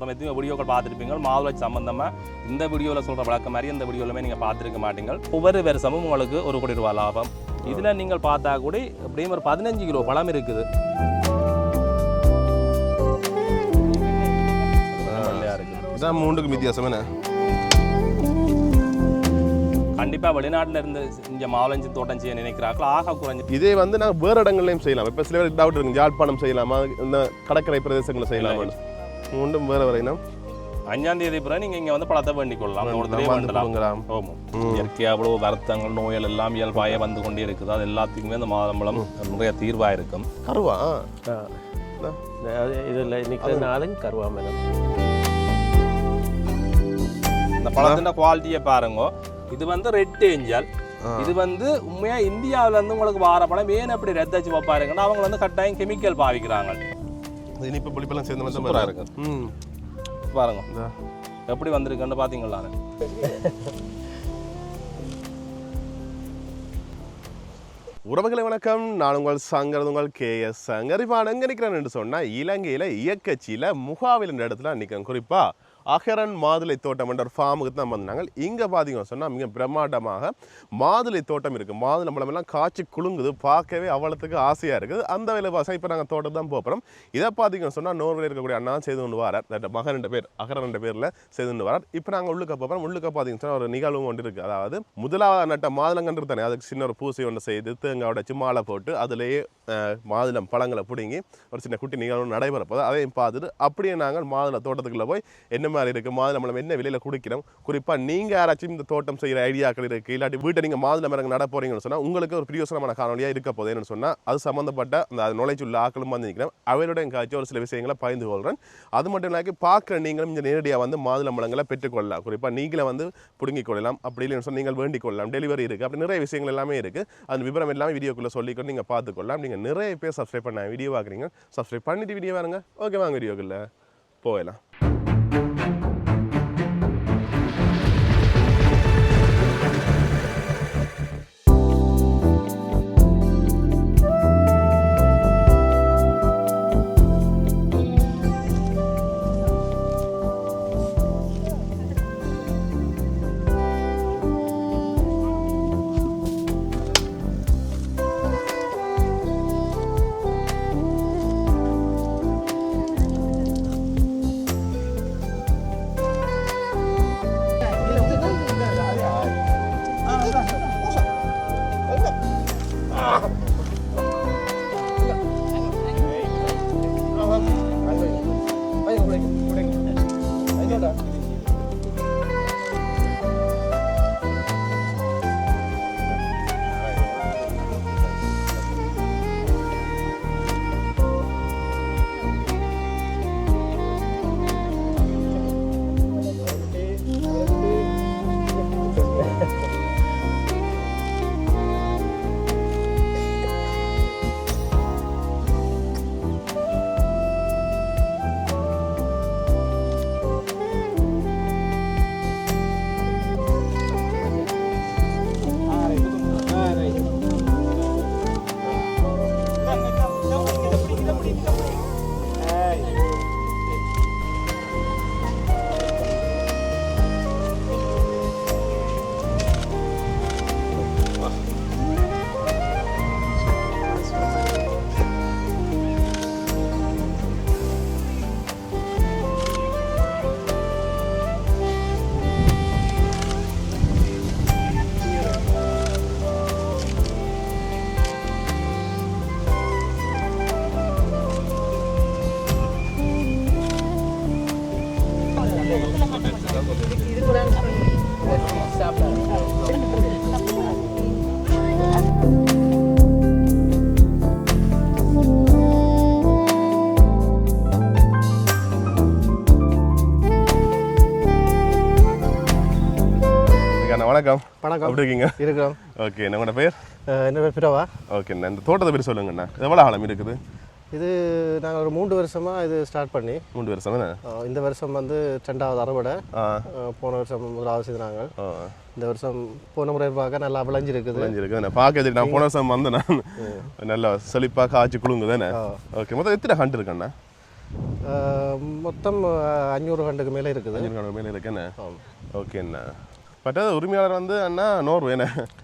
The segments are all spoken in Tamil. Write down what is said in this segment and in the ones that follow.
நம்ம எத்தனையோ வீடியோக்கள் பார்த்துருப்பீங்க. மாதுளை சம்பந்தமாக இந்த வீடியோவில் சொல்கிற வழக்கம் மாதிரி இந்த வீடியோலுமே நீங்கள் பார்த்துருக்க மாட்டீங்க ஒவ்வொரு வருஷமும் உங்களுக்கு ஒரு கோடி ரூபா லாபம். இதில் நீங்கள் பார்த்தா கூட எப்படியும் ஒரு பதினஞ்சு கிலோ பழம் இருக்குது. இதான் மூண்டுக்கு வித்தியாசம் என்ன? கண்டிப்பாக வெளிநாட்டில் இருந்து இங்கே மாவுளஞ்சி தோட்டம் செய்ய நினைக்கிறார்கள். ஆக குறைஞ்சி இதே வந்து நான் வேறு இடங்கள்லையும் செய்யலாம். இப்போ சில பேர் டவுட் இருக்கு. யாழ்ப்பாணம் செய்யலாமா? இந்த கடற்கரை பிரதேசங்களை செய்யலாமா மூண்டும் வேறு வரையினம் அஞ்சாம் தேதி பிறகு நீங்கள் இங்கே வந்து பழத்தை வேண்டிக் கொள்ளலாம் தோட்டத்திலே வேண்டலாம் ஆமாம் இயற்கையாக அவ்வளோ வருத்தங்கள் நோய்கள் எல்லாம் இயல்பாக வந்து கொண்டே இருக்குது அது எல்லாத்துக்குமே இந்த மாதம்பழம் நிறைய தீர்வாக இருக்கும் கருவா இதில் நிற்கிற நாளும் கருவாமரம் இந்த பழத்தின் குவாலிட்டியை பாருங்க இது வந்து ரெட் ஏஞ்சல் இது வந்து உண்மையா இந்தியாவுல இருந்து உங்களுக்கு வார பழம் ஏன் அப்படி ரத்தச்சு பாருங்கன்னா அவங்க வந்து கட்டாயம் கெமிக்கல் பாவிக்கிறாங்க இனிப்பு புளிப்பெல்லாம் சேர்ந்த மாதிரி சூப்பரா தான் இருக்கு ம். பாருங்க. எப்படி வந்திருக்குன்னு பாத்தீங்களா உறவுகளை வணக்கம். நான் உங்கள் சங்கர் உங்கள் கே எஸ் சங்கர் இப்போ நான் எங்கே நிற்கிறேன் என்று சொன்னால் இலங்கையில் இயக்கச்சியில் முகாவில் என்ற இடத்துல நிற்கிறேன் குறிப்பாக அகரன் மாதுளை தோட்டம் என்ற ஒரு ஃபார்முக்கு தான் வந்தாங்க. இங்கே பார்த்தீங்கன்னு சொன்னால் மிக பிரம்மாண்டமாக மாதுளை தோட்டம் இருக்குது மாதுளை பழமெல்லாம் காய்ச்சி குலுங்குது. பார்க்கவே அவ்வளோத்துக்கு ஆசையாக இருக்குது. அந்த வேலை பாசம் இப்போ நாங்கள் தோட்டம் தான் போகிறோம் இதை பார்த்தீங்கன்னு சொன்னால் நோர்வேல இருக்கக்கூடிய அண்ணா செய்து கொண்டு வரார். மகன் ரெண்டு பேர் அகரன் ரெண்டு பேரில் செய்து கொண்டு வரார். இப்போ நாங்கள் உள்ளுக்க போகிறோம் உள்ளுக்க பார்த்தீங்கன்னு சொன்னால் ஒரு நிகழ்வு ஒன்று இருக்குது அதாவது முதலாவது நட்ட மாதுளங்கன்று தானே. அதுக்கு சின்ன ஒரு பூசை ஒன்று செய்து தேங்காய் உடைச்சு மாலை போட்டு அதிலேயே மாதுளம் பழங்களை பிடுங்கி ஒரு சின்ன குட்டி நிகழ்வு நடைபெறப்போது அதையும் பார்த்துட்டு அப்படியே நாங்கள் மாதுளை தோட்டத்துக்குள்ளே போய் என்ன மாதிரி இருக்குது மாதுளை மரம் என்ன விலையில் குடிக்கிறோம்? குறிப்பாக நீங்கள் யாராச்சும் இந்த தோட்டம் செய்கிற ஐடியாக்கள் இருக்குது இல்லாட்டி வீட்டை நீங்கள் மாதுளை மரங்கள் நட போகிறீங்கன்னு சொன்னால் உங்களுக்கு ஒரு பிரியோசனமான காணொலியாக இருக்க போதேன்னு சொன்னால் அது சம்மந்தப்பட்ட அந்த நுழைச்சு உள்ள ஆக்களும் வந்து நிற்கிறேன் அவருடைய காய்ச்சி ஒரு சில விஷயங்களை பகிர்ந்து கொள்கிறேன் அது மட்டும் இல்லாக்கி பார்க்குற நீங்களும் இந்த நேரடியாக வந்து மாதுளை மரங்களை பெற்றுக்கொள்ளலாம். குறிப்பாக நீங்களே வந்து பிடுங்கிக் கொள்ளலாம். அப்படி இல்லைன்னு சொன்னால் நீங்கள் வேண்டிக் கொள்ளலாம். டெலிவரி இருக்குது அப்படி நிறைய விஷயங்கள் எல்லாமே இருக்குது அந்த விவரம் எல்லாமே வீடியோக்குள்ளே சொல்லிக்கொண்டு நீங்கள் பார்த்துக்கொள்ளலாம் நீங்கள் நிறைய பேர் சப்ஸ்கிரைப் பண்ண வீடியோ பார்க்குறீங்க சப்ஸ்கிரைப் பண்ணிட்டு வீடியோ பாருங்க ஓகே வாங்க வீடியோக்குள்ளே போகலாம் வணக்கம். எப்படி இருக்கீங்க? இருக்கிறோம். ஓகே என்னோட பேர்? என்ன பேர்? பிறவா ஓகேண்ணா இந்த தோட்டத்தை பேர் சொல்லுங்கண்ணா எவ்வளோ ஆழம் இருக்குது? இது நாங்கள் ஒரு மூன்று வருஷமாக இது ஸ்டார்ட் பண்ணி. மூன்று வருஷம் இந்த வருஷம் வந்து ரெண்டாவது அறுவடை. போன வருஷம் முதலாவது செய்து நாங்கள் ஆ. இந்த வருஷம் போன முறை பார்க்க நல்லா விளைஞ்சிருக்குது. விளைஞ்சிருக்கு நான் பார்க்க நான் போன வருஷம் வந்து நான். நல்லா செழிப்பாக காய்ச்சி குழுங்கு தானே. ஓகே மொத்தம் எத்தனை ஹண்ட் இருக்குண்ணா மொத்தம் அஞ்சூறு கண்டுக்கு மேலே இருக்குது. அஞ்சு கணக்கு மேலே இருக்கு என்ன? அண்ணா மற்றது உரிமையாளர் வந்து அண்ணா நோர்வே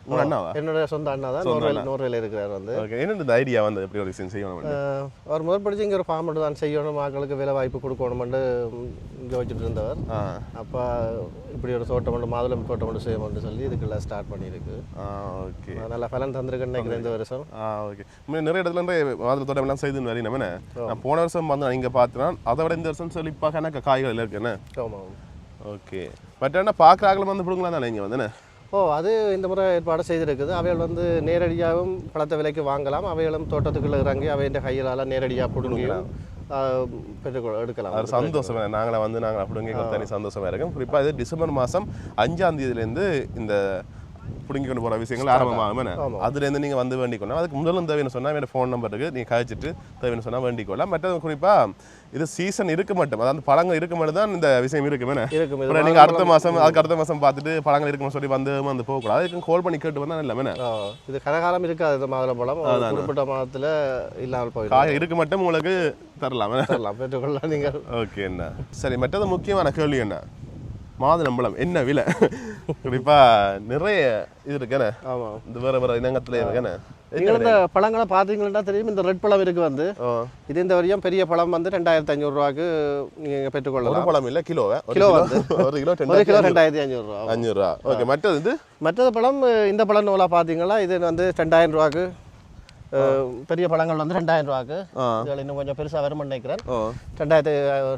உங்க அண்ணாவா? என்னோட சொந்த அண்ணா தான். நோர்வேல். நோர்வேல இருக்கிறார் வந்து. ஓகே என்ன இந்த ஐடியா வந்து எப்படி ஒரு விஷயம் செய்யணும் அவர் முதல் படிச்சு இங்கே ஒரு ஃபார்ம் தான் செய்யணும் மக்களுக்கு வேலை வாய்ப்பு கொடுக்கணுமெண்டு இங்கே வச்சுட்டு இருந்தவர். அப்போ இப்படி ஒரு தோட்டம் மட்டும் மாதுளம் தோட்டம் மட்டும் செய்யணும்னு சொல்லி இதுக்கெல்லாம் ஸ்டார்ட் பண்ணியிருக்கு. ஓகே. நல்லா பலன் தந்திருக்குன்னு நினைக்கிறேன் இந்த வருஷம். ஓகே. நிறைய இடத்துல இருந்து மாதிரி தோட்டம் எல்லாம் செய்து வரீங்க நான் போன வருஷம் வந்து இங்கே பார்த்தேன் அதை விட இந்த வருஷம் செழிப்பாக எனக்கு காய்கள் இருக்கு என்ன? ஆமாம். ஓகே. பட் என்ன பார்க்குறாங்களும் வந்து பிடுங்களா தானே இங்கே வந்து ஓ அது இந்த முறை ஏற்பாடு செய்திருக்குது. அவைகள் வந்து நேரடியாகவும் பழத்தை விலைக்கு வாங்கலாம். அவைகளும் தோட்டத்துக்குள்ள இறங்கி அவையின் கையிலால நேரடியாக பெற்றுக்கொள்ள எடுக்கலாம். அது சந்தோஷம். நாங்களே வந்து நாங்கள் அப்படிங்க தனி சந்தோஷமா இருக்கும். குறிப்பாக இது டிசம்பர் மாதம் அஞ்சாம் தேதியிலேருந்து இந்த பிடுங்கி கொண்டு போகிற விஷயங்கள் ஆரம்பமாகும் என்ன. அதுலேருந்து நீங்கள் வந்து வேண்டிக்கொள்ளலாம். அதுக்கு முதல்ல தேவைன்னு சொன்னால் என்னோட ஃபோன் நம்பருக்கு நீங்கள் கழிச்சிட்டு தேவைன்னு சொன்னால் வேண்டிக்கொள்ளலாம். மற்றது குறிப்பாக இது சீசன் இருக்க மட்டும். அதாவது பழங்கள் இருக்க மட்டும் தான் இந்த விஷயம் இருக்கும் என்ன? நீங்கள் அடுத்த மாதம் அதுக்கு அடுத்த மாதம் பார்த்துட்டு பழங்கள் இருக்குன்னு சொல்லி வந்து வந்து போகக்கூடாது. அதுக்கு கால் பண்ணி கேட்டு வந்தால் இல்லை என்ன? இது கனகாலம் இருக்காது இந்த மாதுளம்பழம் ஒரு குறிப்பிட்ட மாதத்தில் இல்லாமல் போயிடும். இருக்க மட்டும் உங்களுக்கு தரலாம்? தரலாம் பெற்றுக்கொள்ளலாம் நீங்கள். ஓகே என்ன? சரி மற்றது முக்கியமான கேள்வி என்ன? மாதுளம்பழம் என்ன விலை? குறிப்பா நிறைய இது இருக்குண்ணே ஆமாம் இந்த வேற வேற இனங்கத்துல இருக்குண்ணே நீங்கள் இந்த பழங்களை பார்த்தீங்கன்னா தெரியும்? இந்த ரெட் பழம் இருக்கு வந்து. இது இந்த வரையும் பெரிய பழம் வந்து ரெண்டாயிரத்தி ஐநூறுரூவாக்கு நீங்கள் ஒரு பெற்றுக்கொள்ளலாம். பழம் இல்ல கிலோ கிலோ வந்து. ஒரு கிலோ ஒரு கிலோ ரெண்டாயிரத்தி ரெண்டாயிரத்தி ஐநூறுரூவா அஞ்சூறு ரூபா. ஓகே மற்றது? இது மற்றது பழம் இந்த பழம் நூலா பார்த்தீங்கன்னா இது வந்து ரெண்டாயிரம் ரூபாக்கு அஹ், பெரிய பழங்கள் வந்து ரெண்டாயிரம் ரூபாக்கு இதில் இன்னும் கொஞ்சம் பெருசாக வரும்னு நினைக்கிறேன். ரெண்டாயிரத்து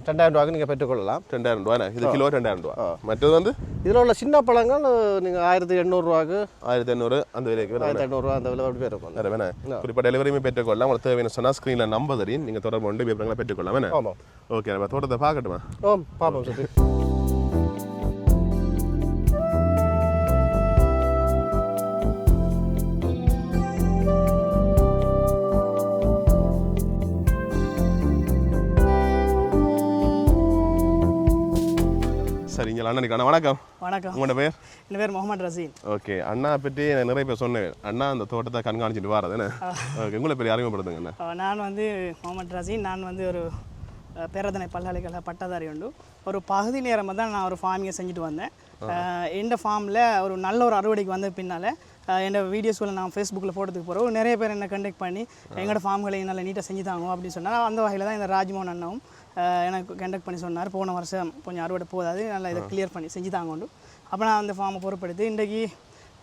ரெண்டாயிரம் ரூபாய்க்கு நீங்கள் பெற்றுக்கொள்ளலாம். ரெண்டாயிரம் ரூபாண்ணே இது கிலோ ரெண்டாயிரம் ரூபா மற்றது வந்து? இதில் உள்ள சின்ன பழங்கள் நீங்கள் ஆயிரத்தி எண்ணூறுரூவாக்கு ஆயிரத்தி எண்ணூறு அந்த விலைக்கு ஆயிரத்தி எண்ணூறுரூவா அந்த விலை அப்படி இருக்கும். வேற வேணா குறிப்பா டெலிவரியுமே பெற்றுக்கொள்ளலாம். உங்களுக்கு தேவையான சொன்னா ஸ்க்ரீனில் நம்பர் தெரியும் நீங்கள் தொடர்பு கொண்டு விவரங்களை பெற்றுக்கொள்ளலாம். வேணா ஓகே நம்ம தோட்டத்தை பார்க்கட்டுமா? ஓ பாப்போம் சுற்றி சரி. இங்கே அண்ணனுக்கான வணக்கம். வணக்கம். உங்களோட பேர்? என் பேர் முகமது ரசீன் ஓகே. அண்ணா பற்றி நிறைய பேர் சொன்னேன். அண்ணா அந்த தோட்டத்தை கண்காணிச்சிட்டு வாரது என்ன? ஓகே. உங்களை பெரிய அறிமுகப்படுத்துங்க அண்ணா. நான் வந்து முகமது ரசீன் நான் வந்து ஒரு பேரதனை பல்கலைக்கழக பட்டதாரி உண்டு. ஒரு பகுதி நேரமாக தான் நான் ஒரு ஃபார்மிங்கை செஞ்சுட்டு வந்தேன். எந்த ஃபார்மில் ஒரு நல்ல ஒரு அறுவடைக்கு வந்த பின்னால் என் வீடியோஸில் நான் ஃபேஸ்புக்கில் போட்டதுக்கு போகிறோம் நிறைய பேர் என்னை கண்டெக்ட் பண்ணி எங்களோட ஃபார்ம்களை நல்லா நீட்டாக செஞ்சு தாங்க அப்படின்னு சொன்னால் அந்த வகையில் தான் இந்த ராஜ்மோகன் அண்ணாவும் எனக்கு கண்டக்ட் பண்ணி சொன்னார். போன வருஷம் கொஞ்சம் அறுவடை போதாது. நல்லா இதை கிளியர் பண்ணி செஞ்சு தாங்க உண்டு. அப்போ நான் அந்த ஃபார்மை பொறுப்படுத்தி இன்றைக்கி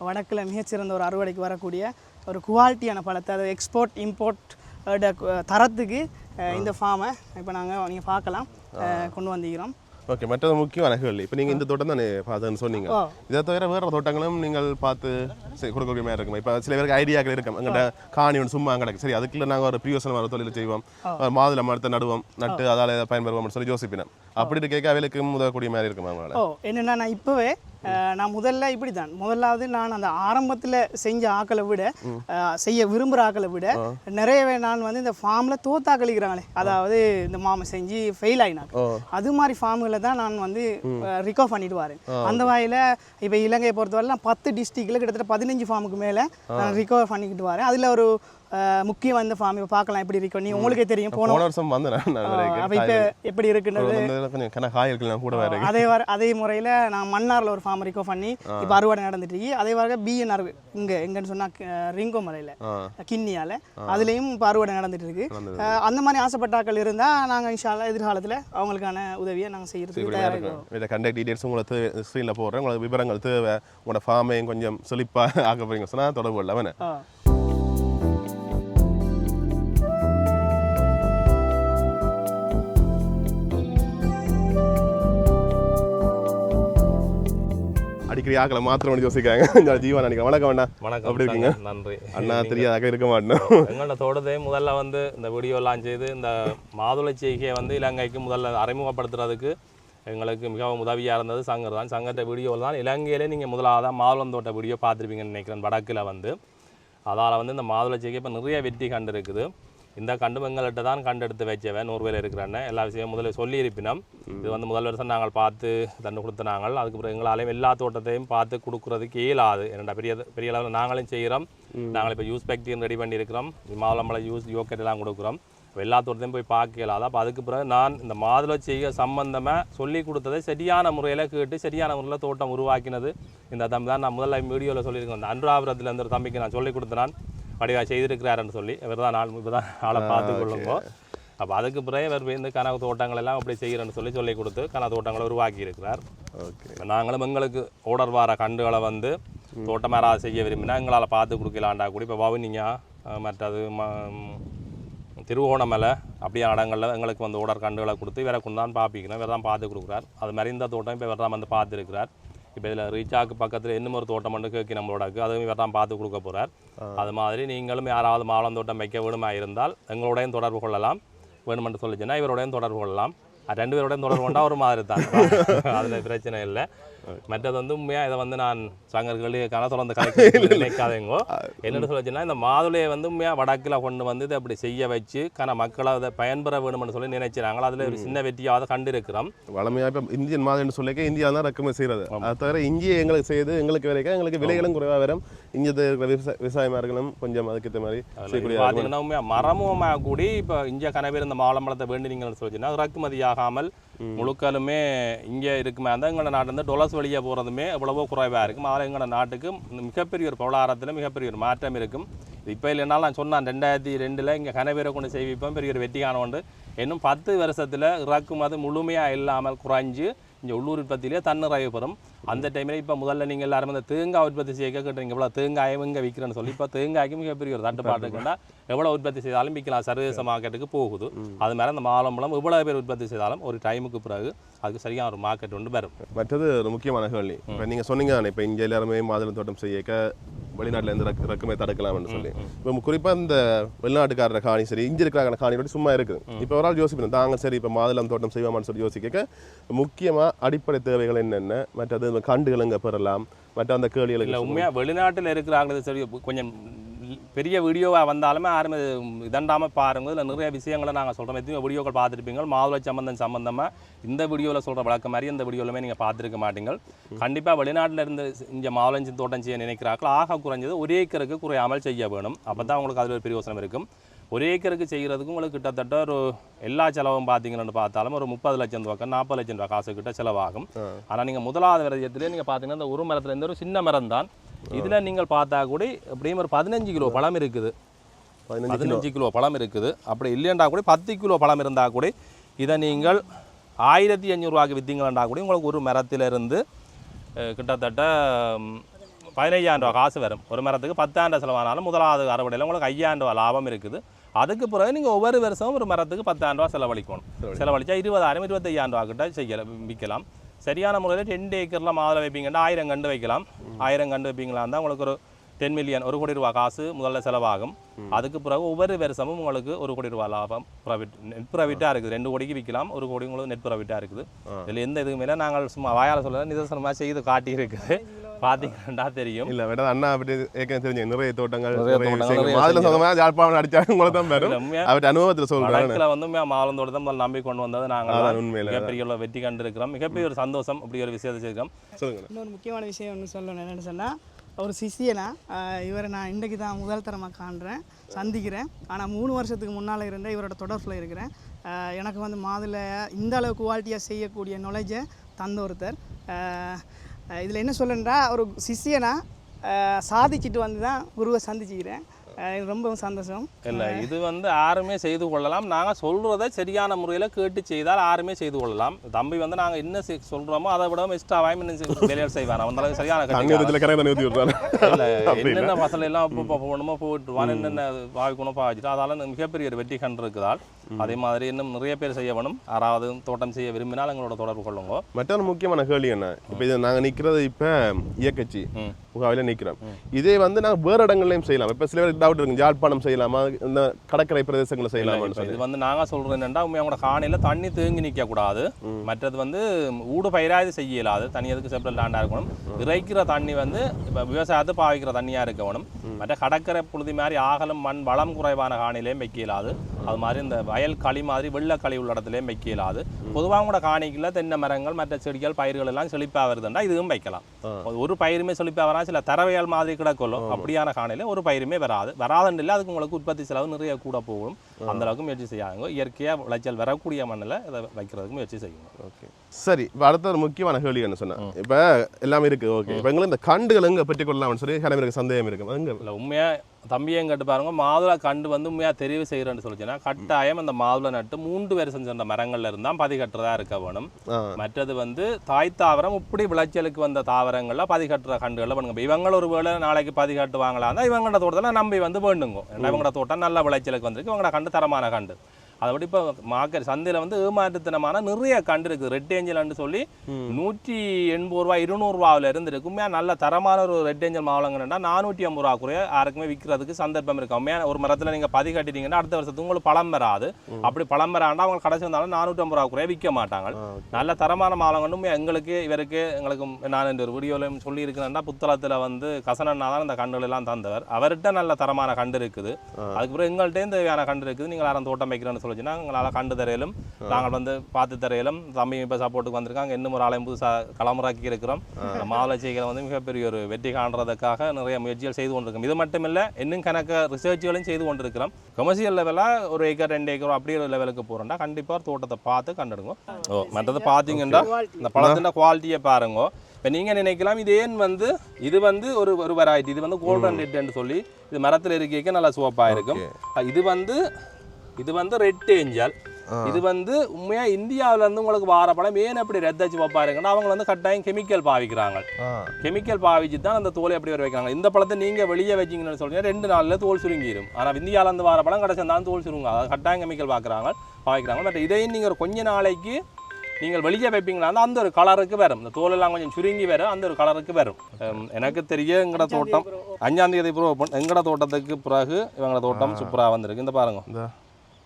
வடக்கில் மிகச்சிறந்த ஒரு அறுவடைக்கு வரக்கூடிய ஒரு குவாலிட்டியான பழத்தை அது எக்ஸ்போர்ட் இம்போர்ட் தரத்துக்கு இந்த ஃபார்மை இப்போ நாங்கள் நீங்கள் பார்க்கலாம். கொண்டு வந்திருக்கிறோம். ஓகே மற்றது முக்கியமான கேள்வி இப்போ நீங்கள் இந்த தோட்டம் தானே பார்த்தேன்னு சொன்னீங்க. இதை தவிர வேறு தோட்டங்களும் நீங்கள் பார்த்து சரி கொடுக்கக்கூடிய மாதிரி இருக்கும் இப்போ சில பேருக்கு ஐடியாக்கள் இருக்கும் எங்கள்கிட்ட காணி ஒன்று சும்மா கிடக்கு சரி அதுக்குள்ள நாங்கள் ஒரு பிரியோசனம் வர தொழில் செய்வோம் மாதுளை மரத்தை நடுவோம் நட்டு அதால் பயன்பெறுவோம்னு சொல்லி யோசிப்பினேன் அப்படி இருக்க அவைகளுக்கு உதவக்கூடிய மாதிரி இருக்கும் அவங்களால ஓ என்னென்னா நான் இப்போவே நான் முதல்ல இப்படி தான் முதலாவது நான் அந்த ஆரம்பத்தில் செஞ்ச ஆக்களை விட செய்ய விரும்புகிற ஆக்களை விட நிறையவே நான் வந்து இந்த ஃபார்மில் தோத்தாக்களிக்கிறாங்களே அதாவது இந்த மாமை செஞ்சு ஃபெயில் ஆகினாங்க அது மாதிரி ஃபார்முகளை தான் நான் வந்து ரிகவர் பண்ணிட்டு வரேன். அந்த வகையில் இப்போ இலங்கையை பொறுத்தவரை நான் பத்து டிஸ்ட்ரிக்டில் கிட்டத்தட்ட பதினஞ்சு ஃபார்முக்கு மேலே நான் ரிகவர் பண்ணிக்கிட்டு வரேன். அதில் ஒரு முக்கியம் வந்து ஃபார்ம். இப்போ பார்க்கலாம் எப்படி இருக்கு. நீ உங்களுக்கே தெரியும். போன வருஷம் வரைக்கும். அப்போ இப்போ எப்படி இருக்குன்றது அதே வர அதே முறையில் நான் மன்னாரில் ஒரு ஃபார்ம் ரிகோ பண்ணி இப்போ அறுவடை நடந்துட்டு இருக்கு. அதே வர பிஎன்ஆர் இங்கே எங்கன்னு சொன்னால் ரிங்கோ மலையில் கிண்ணியால். அதுலேயும் இப்போ அறுவடை நடந்துட்டு இருக்கு. அந்த மாதிரி ஆசைப்பட்டாக்கள் இருந்தால் நாங்கள் இன்ஷால்லா எதிர்காலத்தில் அவங்களுக்கான உதவியை நாங்கள் செய்யறதுக்கு தயாராக இருக்கோம் இதை கண்டக்ட் டீடைல்ஸ் உங்களுக்கு ஸ்க்ரீனில் போடுறேன். உங்களுக்கு விவரங்கள் தேவை. உங்களோட ஃபார்மையும் கொஞ்சம் செழிப்பாக ஆக்க போறீங்க சொன்னால் தொடர்பு கொள்ளவன அடிக்கடி ஆக்களை மாத்திரம் யோசிக்காங்க. இந்த ஜீவன் நினைக்கிறேன் வணக்கம் அண்ணா. வணக்கம். அப்படி இருக்கீங்க? நன்றி. அண்ணா தெரியாதாக்க இருக்க மாட்டோம் எங்களோட தோட்டத்தை முதல்ல வந்து இந்த வீடியோலாம் செய்து இந்த மாதுளை செய்கையை வந்து இலங்கைக்கு முதல்ல அறிமுகப்படுத்துறதுக்கு எங்களுக்கு மிகவும் உதவியாக இருந்தது சங்கர் தான். சங்கர்கிட்ட வீடியோவில் தான் இலங்கையிலே நீங்கள் முதலாவதாக மாதுளம் தோட்ட வீடியோ பார்த்துருப்பீங்கன்னு நினைக்கிறேன் வடக்கில் வந்து. அதால் வந்து இந்த மாதுளை செய்கை இப்போ நிறைய வெற்றி கண்டு இருக்குது இந்த கண்டு எங்கள்கிட்ட தான் கண்டெடுத்து வச்சவன் நூறுவேல இருக்கிறேன்னு எல்லா விஷயம் முதல்ல சொல்லியிருப்பினோம். இது வந்து முதல் வருஷம் நாங்கள் பார்த்து தண்டு கொடுத்த நாங்கள். அதுக்கப்புறம் எங்களாலையும் எல்லா தோட்டத்தையும் பார்த்து கொடுக்குறதுக்கு இயலாது என்னடா பெரிய பெரிய அளவில் நாங்களும் செய்கிறோம். நாங்கள் இப்போ யூஸ் பேக்டீரியன் ரெடி பண்ணியிருக்கிறோம். மாதுளம்பழம் யூஸ் யோக்கெட் எல்லாம் கொடுக்குறோம். எல்லா தோட்டத்தையும் போய் பார்க்கலாத அப்போ அதுக்கு பிறகு நான் இந்த மாதுளை செய்ய சம்பந்தமாக சொல்லி கொடுத்ததை சரியான முறையில் கேட்டு சரியான முறையில் தோட்டம் உருவாக்கினது. இந்த தம்பி தான் நான் முதல்ல வீடியோவில் சொல்லியிருக்கேன். இந்த அன்றாபுரத்தில் இருந்த ஒரு தம்பிக்கு நான் சொல்லி கொடுத்தேன். வடிவா செய்திருக்கிறாருன்னு சொல்லி இவர் தான் ஆள் இப்போ தான் ஆளை பார்த்து கொள்ளுங்கோ. அப்போ அதுக்கு பிறகு இவர் இந்த கனவு தோட்டங்கள் எல்லாம் அப்படி செய்கிறேன்னு சொல்லி சொல்லி கொடுத்து கனவு தோட்டங்களை உருவாக்கி இருக்கிறார் ஓகே நாங்களும் எங்களுக்கு ஓடர் வார கண்டுகளை வந்து தோட்டம் யாராவது செய்ய விரும்பினா எங்களால் பார்த்து கொடுக்கலாண்டா கூட இப்போ வவுனியா மற்றது ம திருவோணமலை அப்படியான இடங்களில் எங்களுக்கு வந்து ஓடர் கண்டுகளை கொடுத்து இவரை கொண்டாந்து பார்ப்பிக்கணும் இவர் தான் பார்த்து கொடுக்குறார். அது மாதிரி இந்த தோட்டம் இப்போ இவர் தான் வந்து பார்த்துருக்கிறார். இப்போ இதில் ரீச்சாக்கு பக்கத்தில் இன்னும் ஒரு தோட்டம் மட்டும் கேட்கி நம்மளோடக்கு அதுவும் இவர் தான் பார்த்து கொடுக்க போகிறார் அது மாதிரி நீங்களும் யாராவது மாலம் தோட்டம் வைக்க வேணுமா இருந்தால் எங்களோடையும் தொடர்பு கொள்ளலாம். வேணுமென்று சொல்லிச்சுன்னா இவரோடையும் தொடர்பு கொள்ளலாம். ரெண்டு பேரோடையும் தொடர்பு கொண்டா ஒரு மாதிரி தான் அதில் பிரச்சனை இல்லை. மற்றது வந்து உண்மையாக இதை வந்து நான் சங்கர்களுக்கான தொடர்ந்து கலைக்க நினைக்காதேங்கோ. என்னென்னு சொல்லிச்சுன்னா இந்த மாதுளையை வந்து உண்மையாக வடக்கில் கொண்டு வந்து இதை அப்படி செய்ய வச்சு கன மக்களை அதை பயன்பெற வேணும்னு சொல்லி நினைச்சாங்க அதில் ஒரு சின்ன வெற்றியாவது கண்டிருக்கிறோம். வளமையா இப்போ இந்தியன் மாதிரி சொல்லிக்க இந்தியா தான் ரக்கமே செய்கிறது அது தவிர இங்கேயே எங்களுக்கு செய்து எங்களுக்கு வரைக்கும் எங்களுக்கு விலைகளும் குறைவாக வரும். இங்கே இருக்கிற விவசாய விவசாயமார்களும் கொஞ்சம் அதுக்கேற்ற மாதிரி பார்த்தீங்கன்னா உண்மையாக மரமுமாக கூடி இப்போ இங்கே கனவேர் இந்த மாவளம்பழத்தை வேண்டினீங்கன்னு சொல்லிச்சுன்னா இறக்குமதி ஆகாமல் முழுக்கலுமே இங்கே இருக்குமே. அந்த எங்களோட நாட்டு வந்து டொலஸ் வழியாக போகிறதுமே எவ்வளவோ குறைவாக இருக்கும். அதில் எங்களோட நாட்டுக்கு மிகப்பெரிய ஒரு பொருளாதாரத்தில் மிகப்பெரிய ஒரு மாற்றம் இருக்கும். இப்போ இல்லைனாலும் நான் சொன்னேன் ரெண்டாயிரத்தி ரெண்டில் இங்கே கனவேரை கொண்டு செய்விப்போம் பெரிய ஒரு வெற்றி காண உண்டு இன்னும் பத்து வருஷத்தில் இறக்குமதி முழுமையாக இல்லாமல் குறைஞ்சு இங்கே உள்ளூர் உற்பத்தியிலே தன்னிறைவு பெறும். அந்த டைமில் இப்போ முதல்ல நீங்கள் எல்லாரும் இந்த தேங்காய் உற்பத்தி செய்ய கேட்டுறீங்க இவ்வளோ தேங்காயும் இங்கே விற்கிறேன்னு சொல்லி இப்போ தேங்காய்க்கு மிகப்பெரிய ஒரு தட்டுப்பாடு இருக்குன்னா எவ்வளோ உற்பத்தி செய்தாலும் விற்கலாம். சர்வதேச மார்க்கெட்டுக்கு போகுது. அது மாதிரி அந்த மாலம்பழம் இவ்வளோ பேர் உற்பத்தி செய்தாலும் ஒரு டைமுக்கு பிறகு அதுக்கு சரியான ஒரு மார்க்கெட் ஒன்று வரும். மற்றது ஒரு முக்கியமான கேள்வி. இப்போ நீங்கள் சொன்னீங்க தானே இப்போ இங்கே எல்லாருமே மாதுளை தோட்டம் செய்யக்க வெளிநாட்டுல ரக் ரக்கமே தடுக்கலாம்னு சொல்லி. இப்போ குறிப்பாக இந்த வெளிநாட்டுக்காரர் காணி சரி இங்கே இருக்கிற காணி மட்டும் சும்மா இருக்குது இப்போ ஒரு ஆள் யோசிப்பேன் தாங்க சரி இப்போ மாதுளம் தோட்டம் செய்வோமான்னு சொல்லி யோசிக்க முக்கியமாக அடிப்படை தேவைகள் என்னென்ன மற்றது கண்டுகள் எங்கே பெறலாம் மற்ற அந்த இல்லை கேள்விகளுக்கு உண்மையாக வெளிநாட்டில் இருக்கிறாங்க சரி கொஞ்சம் பெரிய வீடியோவாக வந்தாலுமே யாரும் இது இதண்டாமல் பாருங்க. இதில் நிறைய விஷயங்களை நாங்கள் சொல்கிறோம் எத்தனையோ வீடியோக்கள் பார்த்துருப்பீங்க. மாதுளை சம்பந்தம் சம்பந்தமாக இந்த வீடியோவில் சொல்கிற வழக்கம் மாதிரி இந்த வீடியோலுமே நீங்கள் பார்த்துருக்க மாட்டீங்க கண்டிப்பாக வெளிநாட்டில் இருந்து இங்கே மாதுளஞ்சி தோட்டம் செய்ய நினைக்கிறார்கள். ஆக குறைஞ்சது ஒரு ஏக்கருக்கு குறையாமல் செய்ய வேணும். அப்போ தான் உங்களுக்கு அதில் ஒரு பிரயோசனம் இருக்கும். ஒரு ஏக்கருக்கு செய்கிறதுக்கு உங்களுக்கு கிட்டத்தட்ட ஒரு எல்லா செலவும் பார்த்தீங்கன்னு பார்த்தாலும் ஒரு முப்பது லட்சம் ரூபாய்க்கு நாற்பது லட்சம் ரூபா காசு கிட்ட செலவாகும் ஆனால் நீங்கள் முதலாவது விரதத்திலே நீங்கள் பார்த்தீங்கன்னா இந்த ஒரு மரத்துல இருந்து ஒரு சின்ன மரம் தான் இதில் நீங்கள் பார்த்தா கூட எப்படியும் ஒரு பதினஞ்சு கிலோ பழம் இருக்குது. பதினஞ்சு கிலோ. பழம் இருக்குது. அப்படி இல்லையண்டா கூட பத்து கிலோ பழம் இருந்தால் கூட இதை நீங்கள் ஆயிரத்தி அஞ்சூறுவாக்கு விற்றீங்களா கூட உங்களுக்கு ஒரு மரத்திலிருந்து கிட்டத்தட்ட ம், பதினையாயிரம் ரூபா காசு வரும். ஒரு மரத்துக்கு பத்தாயிரம் ரூபா செலவானாலும் முதலாவது அறுவடையில் உங்களுக்கு ஐயாயிரம் ரூபா லாபம் இருக்குது. அதுக்கு பிறகு நீங்கள் ஒவ்வொரு வருஷமும் ஒரு மரத்துக்கு பத்தாயிரம் ரூபா செலவழிக்கணும். செலவழிச்சா இருபதாயிரம் இருபத்தையாயிரம் ரூபா கிட்ட செய்யலாம் விற்கலாம் சரியான முறையில் ரெண்டு ஏக்கரில் மாதுளை வைப்பீங்கன்னா ஆயிரம் கண்டு வைக்கலாம். ஆயிரம் கண்டு வைப்பீங்களா இருந்தால் உங்களுக்கு ஒரு டென் மில்லியன் ஒரு கோடி ரூபா காசு முதல்ல செலவாகும் அதுக்கு பிறகு ஒவ்வொரு வருஷமும் உங்களுக்கு ஒரு கோடி ரூபா லாபம் ப்ராஃபிட் நெட் ப்ராஃபிட்டாக இருக்குது ரெண்டு கோடிக்கு விற்கலாம் ஒரு கோடி உங்களுக்கு நெட் ப்ராஃபிட்டாக இருக்குது இதில் எந்த இதுவுமே இல்லை நாங்கள் சும்மா வாயால் சொல்ல நிதர்சனமாக செய்து காட்டி இருக்குது பார்த்தீங்கன்னா தெரியும் இல்ல வேற அண்ணா அப்படி ஏற்கனவே தெரிஞ்ச நிறைய தோட்டங்கள் செஞ்சு. சொந்தமாக யாழ்ப்பாணம் அடிச்சாலும் உங்களை தான் வரும் அவர்கிட்ட அனுபவத்தில் சொல்றேன் வடக்கில் வந்து மாலந்தோடு தான் முதல்ல நம்பி கொண்டு வந்தது நாங்கள் உண்மையில மிகப்பெரிய ஒரு வெற்றி கண்டு இருக்கிறோம் மிகப்பெரிய ஒரு சந்தோஷம் அப்படி ஒரு விஷயத்தை செய்கிறோம் சொல்லுங்க இன்னொரு முக்கியமான விஷயம் ஒன்று சொல்லணும் என்னென்னு சொன்னால் ஒரு சிஷியனா? இவரை நான் இன்றைக்கு தான் முதல் தரமாக காண்றேன் சந்திக்கிறேன். ஆனால் மூணு வருஷத்துக்கு முன்னால் இருந்த இவரோட தொடர்பில் இருக்கிறேன். எனக்கு வந்து மாதுளை இந்த அளவு குவாலிட்டியாக செய்யக்கூடிய நாலேஜை தந்த ஒருத்தர். இதில் என்ன சொல்லுன்றா ஒரு சிஷியனா சாதிச்சுட்டு வந்து தான் குருவை சந்திச்சுக்கிறேன். ரொம்பவும் சந்தோஷம். இல்லை இது வந்து யாருமே செய்து கொள்ளலாம். நாங்கள் சொல்கிறத சரியான முறையில் கேட்டு செய்தால் யாருமே செய்து கொள்ளலாம். தம்பி வந்து நாங்கள் என்ன சொல்றோமோ அதை விட எக்ஸ்ட்ராவாயும் இன்னும் வேலைகள் செய்வான் அந்த அளவுக்கு சரியான. என்னென்ன பசல எல்லாம் போகணுமோ போட்டுருவான் என்னென்ன பாவிக்கணும் பாவிச்சுட்டு அதால மிகப்பெரிய ஒரு வெற்றி கண்டு இருக்குதால் அதே மாதிரி இன்னும் நிறைய பேர் செய்ய வேணும். யாராவது தோட்டம் செய்ய விரும்பினால் எங்களோட தொடர்பு கொள்ளுங்க. மற்றொரு முக்கியமான கேள்வி என்ன? இப்போ இது நாங்கள் நிற்கிறது இப்போ இயக்கச்சி. முகாவில நிற்கிறோம் இதே வந்து நாங்கள் வேறு இடங்கள்லையும் செய்யலாம். இப்போ சில டவுட் இருக்கு யாழ்ப்பாணம் செய்யலாமா? இந்த கடற்கரை பிரதேசங்களில் செய்யலாமான்னு சொல்லி இது வந்து நாங்க சொல்றது என்னன்னா உண்மையோட காணியில தண்ணி தேங்கி நிக்க கூடாது. மற்றது வந்து ஊடு பயிராது செய்ய இயலாது தனி அதுக்கு செப்பரேட் லேண்டா இருக்கணும்? இறைக்கிற தண்ணி வந்து இப்ப விவசாயத்தை பாவிக்கிற தண்ணியா இருக்க வேணும் மற்ற கடற்கரை புழுதி மாதிரி ஆகலும் மண் வளம் குறைவான காணிலையும் வைக்க இயலாது அது மாதிரி இந்த வயல் களி மாதிரி வெள்ளை களி உள்ள இடத்துலயும் வைக்க இயலாது பொதுவாக கூட காணிக்கல தென்னை மரங்கள் மற்ற செடிகள் பயிர்கள் எல்லாம் செழிப்பாக வருதுன்னா இதுவும் வைக்கலாம். ஒரு பயிருமே செழிப்பாக வரா சில தரவையால் மாதிரி கிடக்கொள்ளும் அப்படியான காணில ஒரு பயிருமே வராது. வராதுன்னு இல்லை அதுக்கு உங்களுக்கு உற்பத்தி செலவு நிறைய கூட போகும். அந்த அளவுக்கு முயற்சி செய்யாங்க இயற்கையா விளைச்சல் வரக்கூடிய மண்ணில் இதை வைக்கிறதுக்கு முயற்சி செய்யுங்க. ஓகே. சரி இப்போ அடுத்த ஒரு முக்கியமான கேள்வி என்ன சொன்னேன் இப்போ எல்லாமே இருக்கு ஓகே. இப்போ எங்களுக்கு இந்த கண்டுகள் எங்க பெற்றுக் கொள்ளலாம்னு சொல்லி எனக்கு சந்தேகம் இருக்கு. எங்க? இல்லை உண்மையாக தம்பியும் கேட்டு பாருங்க. மாதுளை கண்டு வந்து உண்மையாக தெரிவு செய்கிறேன்னு சொல்லிச்சுன்னா கட்டாயம் அந்த மாதுளை நட்டு மூன்று வருஷம் சென்ற மரங்கள்ல இருந்தால் பதி கட்டுறதா இருக்க வேணும். மற்றது வந்து தாய் தாவரம் இப்படி விளைச்சலுக்கு வந்த தாவரங்கள்ல பதி கட்டுற கண்டுகளை பண்ணுங்க இவங்க ஒரு வேளை நாளைக்கு பதி கட்டுவாங்களா இருந்தால் இவங்களோட தோட்டத்தில் நம்பி வந்து வேண்டுங்க. இவங்களோட தோட்டம் நல்ல விளைச்சலுக்கு வந்திருக்கு. இவங்களோட கண்டு தரமான கண்டு. அதைப்படி இப்போ மார்க்கெட் சந்தையில் வந்து ஏமாற்றுத்தனமான நிறைய கண்டு இருக்குது ரெட் ஏஞ்சல்னு சொல்லி நூற்றி எண்பது ரூபா இருநூறுவாவில் இருந்து இருக்கு. உண்மையாக நல்ல தரமான ஒரு ரெட் ஏஞ்சல் மாவளங்கன்னா நானூற்றி ஐம்பது ரூபா குறைய யாருக்குமே விற்கிறதுக்கு சந்தர்ப்பம் இருக்கு. உண்மையாக ஒரு மரத்தில் நீங்கள் பதி கட்டிட்டீங்கன்னா அடுத்த வருஷத்துக்கு உங்களுக்கு பழம் வராது. அப்படி பழம் வராண்டா அவங்க கடைசி வந்தாலும் நானூற்றி ஐம்பது ரூபா குறைய விற்க மாட்டாங்க. நல்ல தரமான மாவளங்கன்னு எங்களுக்கு இவருக்கு எங்களுக்கு நான் இந்த ஒரு வீடியோலையும் சொல்லி இருக்கிறேன்னா புத்தளத்தில் வந்து கசனண்ணா தான் இந்த கண்டுகள் எல்லாம் தந்தவர். அவர்கிட்ட நல்ல தரமான கண்டு இருக்குது. அதுக்கப்புறம் எங்கள்கிட்ட தேவையான கண்டு இருக்குது. நீங்கள் யாரும் தோட்டம் வைக்கிறேன்னு சொல்லிச்சுன்னா எங்களால் கண்டு தரையிலும் நாங்கள் வந்து பார்த்து தரையிலும் தம்பி இப்போ சப்போர்ட்டுக்கு வந்திருக்காங்க. இன்னும் ஒரு ஆலயம் புதுசாக களமுறாக்கி இருக்கிறோம். இந்த மாவளச்சிகளை வந்து மிகப்பெரிய ஒரு வெற்றி காண்றதுக்காக நிறைய முயற்சிகள் செய்து கொண்டிருக்கோம் இது மட்டும் இல்லை இன்னும் கணக்கு ரிசர்ச்களையும் செய்து கொண்டிருக்கிறோம். கமர்ஷியல் லெவலாக ஒரு ஏக்கர் ரெண்டு ஏக்கர் அப்படி ஒரு லெவலுக்கு போகிறோம்னா கண்டிப்பாக தோட்டத்தை பார்த்து கண்டுடுங்க ஓ மற்றது பார்த்தீங்கன்னா இந்த பழத்தின் குவாலிட்டியை பாருங்க. இப்போ நீங்கள் நினைக்கலாம் இது ஏன் வந்து இது வந்து ஒரு ஒரு வெரைட்டி இது வந்து கோல்டன் ரெட்னு சொல்லி இது மரத்தில் இருக்க நல்லா சிவப்பாக இருக்கும். இது வந்து இது வந்து ரெட் ஏஞ்சல். இது வந்து உண்மையா இந்தியாவுல இருந்து உங்களுக்கு வார பழம். ஏன் அப்படி ரத்த சிவப்பா இருக்குன்னா அவங்க வந்து கட்டாயம் கெமிக்கல் பாவிக்கிறாங்க. கெமிக்கல் பாவிச்சு தான் அந்த தோலை அப்படி வர வைக்கிறாங்க. இந்த பழத்தை நீங்க வெளியே வச்சீங்கன்னு சொல்றீங்க ரெண்டு நாள்ல தோல் சுருங்கிடும் ஆனா இந்தியால இருந்து வார பழம் கடைசி தான் தோல் சுருங்க அதாவது கட்டாயம் கெமிக்கல் பார்க்குறாங்க பாவிக்கிறாங்க. பட் இதையும் நீங்க ஒரு கொஞ்ச நாளைக்கு நீங்கள் வெளியே வைப்பீங்களா? அந்த ஒரு கலருக்கு வரும். இந்த தோலெல்லாம் கொஞ்சம் சுருங்கி வரும் அந்த ஒரு கலருக்கு வரும். எனக்கு தெரிய எங்கட தோட்டம். அஞ்சாம் தேதி ப்ரூவ் எங்கட தோட்டத்துக்கு பிறகு இவங்களோட தோட்டம் சூப்பராக வந்திருக்கு. இந்த பாருங்க.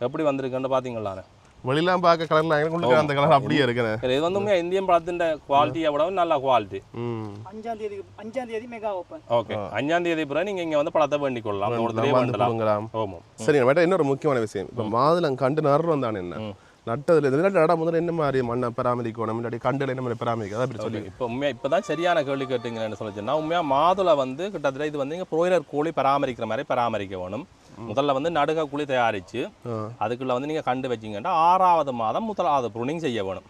எப்படி வந்திருக்குன்னு பார்த்தீங்களா வெளியெல்லாம் பார்க்க கலர்ல உங்களுக்கு அந்த கலர் அப்படியே இருக்குண்ணே. இது வந்து இந்தியன் பழத்தின் குவாலிட்டியை விட நல்ல குவாலிட்டி ம். அஞ்சாம் தேதி அஞ்சாம் தேதி மெகா ஓப்பன் ஓகே அஞ்சாம் தேதி பிறகு நீங்க இங்க வந்து பழத்தை வேண்டிக் கொள்ளலாம் தோட்டத்திலே வந்து வேண்டலாம் கொடுங்கலாம். ஆமாம் சரி மேடம் இன்னொரு முக்கியமான விஷயம். இப்போ மாதுளம் கண்டு நடுறோம் தானே என்ன? நட்டதுல இருந்து இல்லாட்டி நட முதல்ல என்ன மாதிரி மண்ணை பராமரிக்கணும்? இல்லாட்டி கண்டுல என்ன மாதிரி பராமரிக்க அப்படி சொல்லி இப்போ உண்மையா இப்போ தான் சரியான கேள்வி கேட்டீங்கன்னு சொல்லிச்சுன்னா உண்மையா மாதுளை வந்து கிட்டத்தட்ட இது வந்து இங்கே ப்ரோயிலர் கோழி பராமரிக்கிற மாதிரி பராமரிக்க வேணும். முதல்ல வந்து நடுக குழி தயாரிச்சு அதுக்குள்ள வந்து நீங்க கண்டு வச்சீங்கன்னா ஆறாவது மாதம் முதலாவது ப்ரூனிங் செய்ய வேணும்.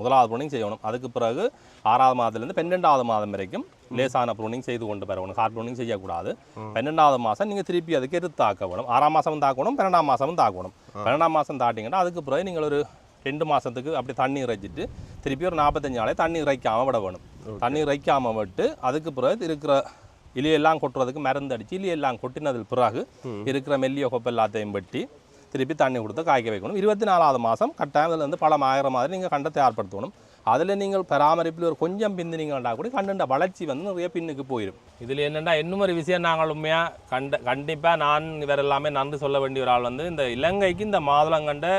முதலாவது ப்ரூனிங் செய்யணும் அதுக்கு பிறகு ஆறாவது மாதத்துலேருந்து பன்னெண்டாவது மாதம் வரைக்கும் லேசான ப்ரூனிங் செய்து கொண்டு வரணும் ஹார்ட் ப்ரூனிங் செய்யக்கூடாது. பன்னெண்டாவது மாதம் நீங்கள் திருப்பி அதுக்கு எடுத்து தாக்க வேணும். ஆறாம் மாதமும் தாக்கணும் பன்னெண்டாம் மாதமும் தாக்கணும் பன்னெண்டாம் மாதம் தாட்டிங்கன்னா அதுக்கு பிறகு நீங்கள் ஒரு ரெண்டு மாதத்துக்கு அப்படி தண்ணி இறைச்சிட்டு திருப்பி ஒரு நாற்பத்தஞ்சு நாளே தண்ணி இறைக்காமல் விட வேணும். தண்ணி இறைக்காமல் விட்டு அதுக்கு பிறகு இருக்கிற இலியெல்லாம் கொட்டுறதுக்கு மருந்து அடிச்சு இலியெல்லாம் கொட்டினதில் பிறகு இருக்கிற மெல்லிய கொப்பு எல்லாத்தையும் வெட்டி திருப்பி தண்ணி கொடுத்து காய்க்க வைக்கணும். இருபத்தி நாலாவது மாதம் கட்டாயம் அதில் வந்து பழம் ஆகிற மாதிரி நீங்கள் கண்டை தயார்படுத்தணும். அதில் நீங்கள் பராமரிப்பில் ஒரு கொஞ்சம் பிந்தினீங்கன்னா கூட கண்டுண்ட வளர்ச்சி வந்து நிறைய பின்னுக்கு போயிடும் இதில் என்னென்னா இன்னும் ஒரு விஷயம் நாங்கள் உண்மையாக கண்ட கண்டிப்பாக நான் இவர் எல்லாமே நன்றி சொல்ல வேண்டிய ஒரு ஆள் வந்து இந்த இலங்கைக்கு இந்த மாதுளங்கண்டை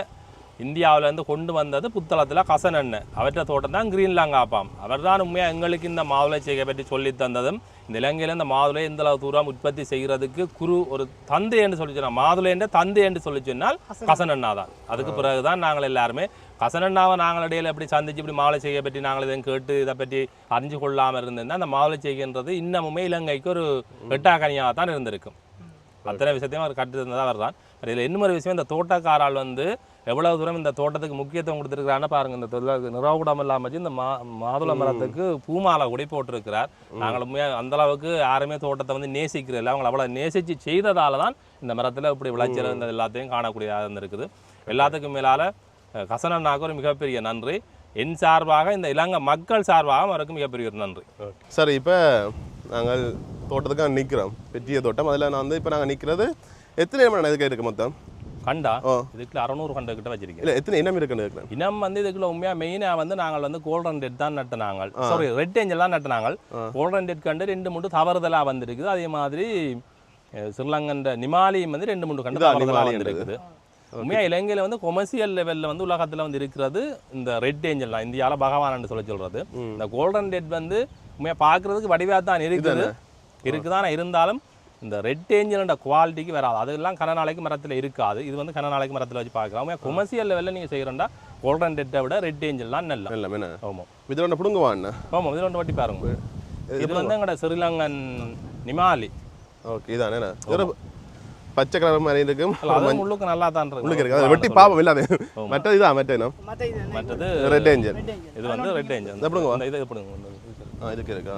இந்தியாவிலேருந்து கொண்டு வந்தது புத்தளத்தில் கசனண்ணு அவற்றை தோட்டம் தான் கிரீன்லாங்காப்பாம் அவர் தான் உண்மையாக எங்களுக்கு இந்த மாதுளை செய்கை பற்றி சொல்லி தந்ததும் இந்த இலங்கையில் இந்த மாதுளை இந்த அளவு தூரம் உற்பத்தி செய்கிறதுக்கு குரு ஒரு தந்தை என்று சொல்லி சொன்னால் மாதுளை என்ற தந்தை என்று சொல்லி சொன்னால் கசனண்ணா தான். அதுக்கு பிறகு தான் நாங்கள் எல்லாருமே கசனண்ணாவை நாங்கள் இடையில எப்படி சந்திச்சு இப்படி மாதுளை செய்கை பற்றி நாங்கள் இதையும் கேட்டு இதை பற்றி அறிஞ்சு கொள்ளாமல் இருந்திருந்தால் அந்த மாதுளை செய்கின்றது இன்னமுமே இலங்கைக்கு ஒரு எட்டாக்கனியாக தான் இருந்திருக்கும். அத்தனை விஷயத்தையும் அவர் கற்று தந்ததாக அவர் தான் இதில் இன்னும் ஒரு விஷயம் இந்த தோட்டக்காரால் வந்து எவ்வளவு தூரம் இந்த தோட்டத்துக்கு முக்கியத்துவம் கொடுத்துருக்காருன்னு பாருங்க. இந்த தொழிலாளருக்கு நிறவுக்கூடம் இல்லாமல் வச்சு இந்த மா மாதுளை மரத்துக்கு பூமாலை கூட போட்டிருக்கிறார். நாங்கள் உண்மையாக அந்த அளவுக்கு யாருமே தோட்டத்தை வந்து நேசிக்கிறதில்ல அவங்களை அவ்வளோ நேசித்து செய்ததால தான் இந்த மரத்தில் இப்படி விளைச்சல் இந்த எல்லாத்தையும் காணக்கூடியதாக இருந்திருக்குது. எல்லாத்துக்கும் மேலால் கசனண்ணாக்கு ஒரு மிகப்பெரிய நன்றி. என் சார்பாக இந்த இலங்கை மக்கள் சார்பாக அவருக்கு மிகப்பெரிய ஒரு நன்றி. சரி இப்போ நாங்கள் தோட்டத்துக்காக நிற்கிறோம் பெரிய தோட்டம். அதில் நான் வந்து இப்போ நாங்கள் நிற்கிறது எத்தனை இனம் இதுக்கு இருக்கு மொத்தம்? கண்டா. இதுக்குள்ள அறநூறு கண்டு கிட்ட வச்சிருக்கேன். இல்லை எத்தனை இனம் இருக்குன்னு இனம் வந்து இதுக்குள்ள உண்மையா மெயினா வந்து நாங்கள் வந்து கோல்டன் ரெட் தான் நட்டினாங்க சாரி ரெட் ஏஞ்சல் தான் நட்டினாங்க கோல்டன் ரெட் கண்டு ரெண்டு மூணு தவறுதலா வந்திருக்குது. அதே மாதிரி அஹ், ஸ்ரீலங்கன்ற நிமாலியும் வந்து ரெண்டு மூணு கண்டு தவறுதலா வந்திருக்குது. உண்மையா இலங்கையில வந்து கொமர்சியல் லெவல்ல வந்து உலகத்துல வந்து இருக்கிறது இந்த ரெட் ஏஞ்சல் தான். இந்தியால பகவான் சொல்லி சொல்றது. இந்த கோல்டன் ரெட் வந்து உண்மையா பார்க்கிறதுக்கு வடிவா தான் இருக்குது. இருக்குதான இருந்தாலும் இந்த ரெட் ஏஞ்சலோட குவாலிட்டிக்கு வராது. அதெல்லாம் கன நாளைக்கு மரத்தில் இருக்காது. இது வந்து கன நாளைக்கு மரத்தில் வச்சு பார்க்கலாம். கொமர்சியல் லெவலில் நீங்கள் செய்கிறோம்டா கோல்டன் ரெட்டை விட ரெட் ஏஞ்சல் தான் நல்லா என்ன? ஆமாம் இதோட பிடுங்குவா என்ன ஆமாம் இதில் ஒன்று வட்டி பாருங்க. இது வந்து எங்களோட ஸ்ரீலங்கன் நிமாலி. ஓகே இதானே பச்சை கலர் மாதிரி இருக்கும். அது உள்ளுக்கு நல்லா தான் இருக்கு உள்ளுக்கு இருக்கு வெட்டி பாப்போம் இல்லாத மற்ற என்ன? மற்ற இது என்ன? மற்றது ரெட் ஏஞ்சல் இது வந்து ரெட் ஏஞ்சல் இதை பிடுங்குவா? இந்த இது பிடுங்க இது. ஆ இதுக்கு இருக்கா?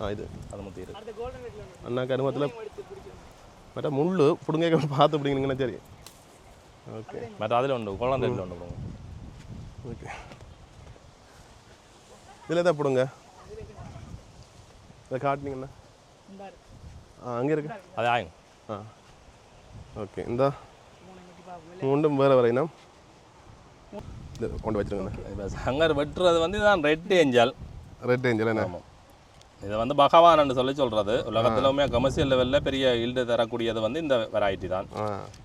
ஆ இது. அது முத்தி இருக்கு. அண்ணா கருமத்தில் மற்ற முள்ளு பிடுங்க பார்த்து பிடிங்கன்னு தெரியும் ஓகே. மற்ற அதில் ரெட்டில் ஒன்று பிடுங்க. ஓகே. இதில் தான் பிடுங்க? இதை காட்டினீங்கண்ணா. ஆ அங்கே இருக்கு. அது ஆயும் ஆ. ஓகே இந்த. மூண்டும் வேறு வரையினா கொண்டு வச்சிருங்கண்ணா சங்கர் வெட்டுறது வந்து இதுதான் ரெட் ஏஞ்சல் ரெட் ஏஞ்சல் என்ன? ஆமாம் இதை வந்து பகவான் சொல்லி சொல்கிறது உலகத்திலுமே கமர்ஷியல் லெவலில் பெரிய ஈல்டு தரக்கூடியது வந்து இந்த வெரைட்டி தான்.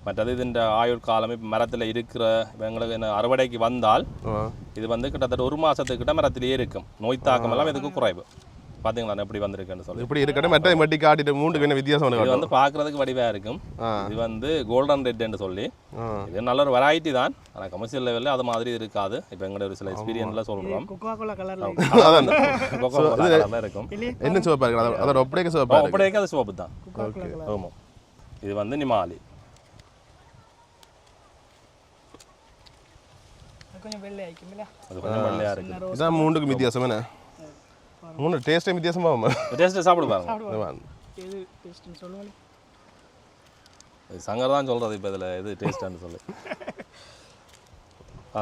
மற்றது இதுன்ற ஆயுள் காலம் இப்போ மரத்தில் இருக்கிற எங்களுக்கு அறுவடைக்கு வந்தால் இது வந்து கிட்டத்தட்ட ஒரு மாதத்துக்கிட்ட மரத்திலேயே இருக்கும். நோய் தாக்கம் எல்லாம் இதுக்கு குறைவு. பார்த்தீங்களா எப்படி வந்திருக்குன்னு சொல்லி. இப்படி இருக்கட்டும் மற்ற மட்டி காட்டிட்டு மூண்டுக்கு என்ன வித்தியாசம் இது வந்து பார்க்குறதுக்கு வடிவாக இருக்கும். இது வந்து கோல்டன் ரெட்னு சொல்லி. இது நல்ல ஒரு வெரைட்டி தான். ஆனால் கமர்ஷியல் லெவலில் அது மாதிரி இருக்காது. இப்போ எங்களோட ஒரு சில எக்ஸ்பீரியன்ஸில் கலரில் இருக்கும். என்ன சிவப்பா இருக்கு? அதோட- ஒப்படைக்க சிவப்பா இருக்கு. அப்படியே அது சோப்பு தான். ஆமாம் இது வந்து நிமாலி. அது கொஞ்சம் வெள்ளை ஆயிக்கும் இல்லையா? அது கொஞ்சம் வெள்ளையாக இருக்குது இதான் மூண்டுக்கு வித்தியாசம் என்ன? மூணு டேஸ்டே வித்தியாசமா ஆகும் டேஸ்ட்டு சாப்பிடு பாருங்க. எது taste ன்னு சொல்லுங்களேன். இது சங்கர் தான் சொல்கிறது இப்போ இதில் எது டேஸ்ட்டான்னு சொல்லி.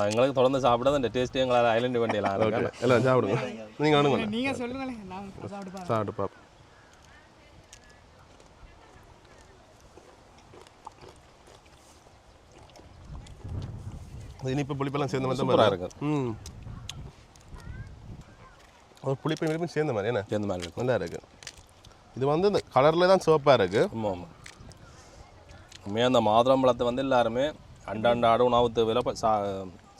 எங்களுக்கு தொடர்ந்து சாப்பிட இந்த டேஸ்ட்டு எங்களால் ஐலண்ட் வண்டியெல்லாம் இருக்கு எல்லாம் சாப்பிடுங்க. நீங்கள் வேணுங்க நீங்க சொல்லுங்களேன் நான் சாப்பிட்டு பாப்போம். இனிப்பு புளிப்பெல்லாம் சேர்ந்த மாதிரி தான் சூப்பராக இருக்கு. இருக்கும் ம். ஒரு புளிப்பு இனிப்பும் சேர்ந்த மாதிரி என்ன? சேர்ந்த மாதிரி இருக்கும். நல்லா இருக்கு. இது வந்து இந்த கலரில் தான் சிவப்பாக இருக்கு. ஆமாம் ஆமாம் உண்மையாக அந்த மாதுளம்பழத்தை வந்து எல்லாருமே அண்டாண்டாடு உணவு தேவையில ப- சா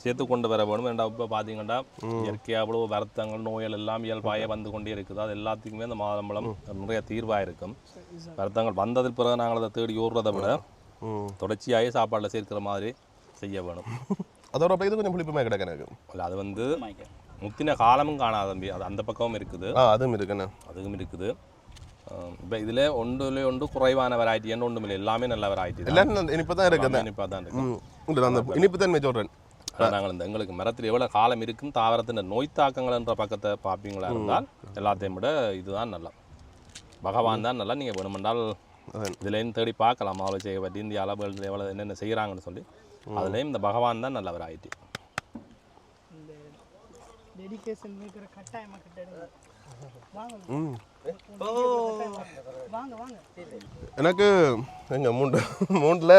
சேர்த்து கொண்டு வர வேணும். ஏன்டா இப்போ பார்த்தீங்கன்னா இயற்கையாக அவ்வளோ வருத்தங்கள் நோய்கள் எல்லாம் இயல்பாக வந்து கொண்டே இருக்குது. அது எல்லாத்துக்குமே அந்த மாதுளம்பழம் நிறைய தீர்வாக இருக்கும் வருத்தங்கள் வந்ததில் பிறகு நாங்கள் அதை தேடி ஓடுறதை விட ம். தொடர்ச்சியாகவே சாப்பாட்டில் சேர்க்கிற மாதிரி செய்ய வேணும். அதோட அப்ப இது கொஞ்சம் புளிப்புமே கிடக்கு எனக்கு இல்ல, அது வந்து முத்தின காலமும் காணாத தம்பி. அது அந்த பக்கமும் இருக்குது. ஆ அதுவும் இருக்குண்ணே. அதுவும் இருக்குது. இப்போ இதில் ஒன்றுல ஒன்று குறைவான வெரைட்டி என்று ஒன்றும் இல்லை எல்லாமே நல்ல வெரைட்டி எல்லாம் இனிப்பு தான் இருக்குது இனிப்பாக தான் இருக்கு. அந்த இனிப்பு தன்மை சொல்கிறேன் நாங்கள் இந்த எங்களுக்கு மரத்தில் எவ்வளோ காலம் இருக்கும் தாவரத்தின் நோய் தாக்கங்கள்ன்ற பக்கத்தை பார்ப்பீங்களா இருந்தால் எல்லாத்தையும் விட இதுதான் நல்லா. பகவான் தான் நல்லா நீங்கள் வேணுமென்றால் இதுலேயும் தேடி பார்க்கலாம். ஆலோசனை பற்றி இந்திய அளவுகள் எவ்வளோ என்னென்ன செய்கிறாங்கன்னு சொல்லி. அதுலேயும் இந்த பகவான் தான் நல்ல வெரைட்டி இந்த டெடிகேஷன் இருக்கிற கட்டாயமா கிட்ட வாங்க. ம். வாங்க வாங்க எனக்கு எங்க மூண்டு மூண்டில்